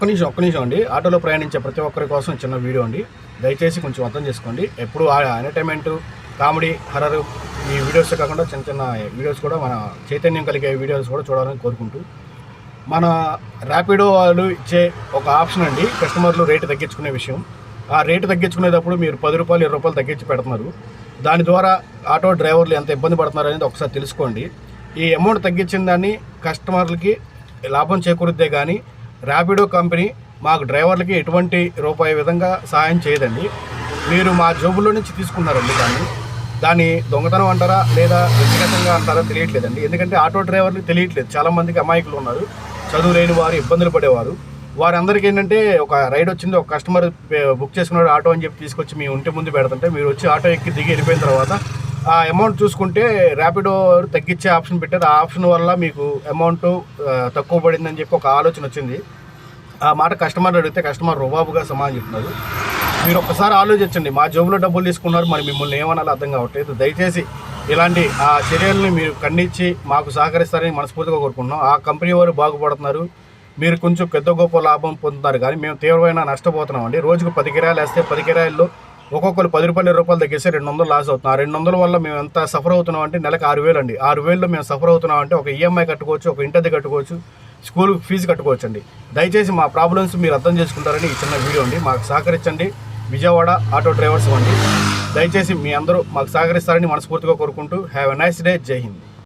ఒక్క నిమిషం ఒక్క నిమిషం అండి. ఆటోలో ప్రయాణించే ప్రతి ఒక్కరి కోసం చిన్న వీడియో అండి. దయచేసి కొంచెం అర్థం చేసుకోండి. ఎప్పుడు ఎంటర్టైన్మెంట్ కామెడీ హర్రర్ ఈ వీడియోస్ కాకుండా చిన్న చిన్న వీడియోస్ కూడా మన చైతన్యం కలిగే వీడియోస్ కూడా చూడాలని కోరుకుంటూ. మన ర్యాపిడో వాళ్ళు ఇచ్చే ఒక ఆప్షన్ అండి. కస్టమర్లు రేటు తగ్గించుకునే విషయం. ఆ రేటు తగ్గించుకునేటప్పుడు మీరు పది రూపాయలు ఇరవై రూపాయలు తగ్గించి పెడుతున్నారు. దాని ద్వారా ఆటో డ్రైవర్లు ఎంత ఇబ్బంది పడుతున్నారు అనేది ఒకసారి తెలుసుకోండి. ఈ అమౌంట్ తగ్గించిన దాన్ని కస్టమర్లకి లాభం చేకూరుద్దే కానీ ర్యాపిడో కంపెనీ మాకు డ్రైవర్లకి ఎటువంటి రూపాయి విధంగా సహాయం చేయదండి. మీరు మా జోబుల్లో నుంచి తీసుకున్నారండి దాన్ని. దాన్ని దొంగతనం అంటారా లేదా వ్యక్తిగతంగా అంటారా తెలియట్లేదండి. ఎందుకంటే ఆటో డ్రైవర్లు తెలియట్లేదు. చాలామందికి అమాయకులు ఉన్నారు. చదువు లేని వారు ఇబ్బందులు పడేవారు. వారందరికీ ఏంటంటే ఒక రైడ్ వచ్చింది ఒక కస్టమర్ బుక్ చేసుకున్నాడు ఆటో అని చెప్పి తీసుకొచ్చి మీ ఇంటి ముందు పెడుతుంటే మీరు వచ్చి ఆటో ఎక్కి దిగి వెళ్ళిపోయిన తర్వాత ఆ అమౌంట్ చూసుకుంటే ర్యాపిడో తగ్గించే ఆప్షన్ పెట్టారు. ఆ ఆప్షన్ వల్ల మీకు అమౌంట్ తక్కువ పడిందని చెప్పి ఒక ఆలోచన వచ్చింది. ఆ మాట కస్టమర్ అడిగితే కస్టమర్ రుబాబుగా సమాధానం చెప్తున్నారు. మీరు ఒక్కసారి ఆలోచించండి. మా జోబులో డబ్బులు తీసుకున్నారు. మరి మిమ్మల్ని ఏమనాలో అర్థం కావట్లేదు. దయచేసి ఇలాంటి ఆ చర్యల్ని మీరు ఖండించి మాకు సహకరిస్తారని మనస్ఫూర్తిగా కోరుకుంటున్నాం. ఆ కంపెనీ వారు బాగుపడుతున్నారు. మీరు కొంచెం పెద్ద గొప్ప లాభం పొందుతున్నారు. కానీ మేము తీవ్రమైన నష్టపోతున్నాం అండి రోజుకు పది కిరాయలు వేస్తే పది కిరాయిల్లో ఒక్కొక్కరు పది రూపాయలు రూపాయలు తగ్గిస్తే రెండు వందలు లాస్ అవుతున్నాం ఆ రెండు వందల వల్ల మేము ఎంత సఫర్ అవుతున్నాం అంటే నెలకు ఆరు వేలు అండి. ఆరు వేలు మేము సఫర్ అవుతున్నాం అంటే ఒక ఈఎంఐ కట్టుకోవచ్చు ఒక ఇంటది కట్టుకోవచ్చు స్కూల్ ఫీజు కట్టుకోవచ్చు అండి. దయచేసి మా ప్రాబ్లమ్స్ మీరు అర్థం చేసుకుంటారని ఈ చిన్న వీడియో అండి. మాకు సహకరించండి. విజయవాడ ఆటో డ్రైవర్స్ అండి దయచేసి మీ అందరూ మాకు సహకరిస్తారని మనస్ఫూర్తిగా కోరుకుంటూ హ్యావ్ ఎ నైస్ డే జై హింద్.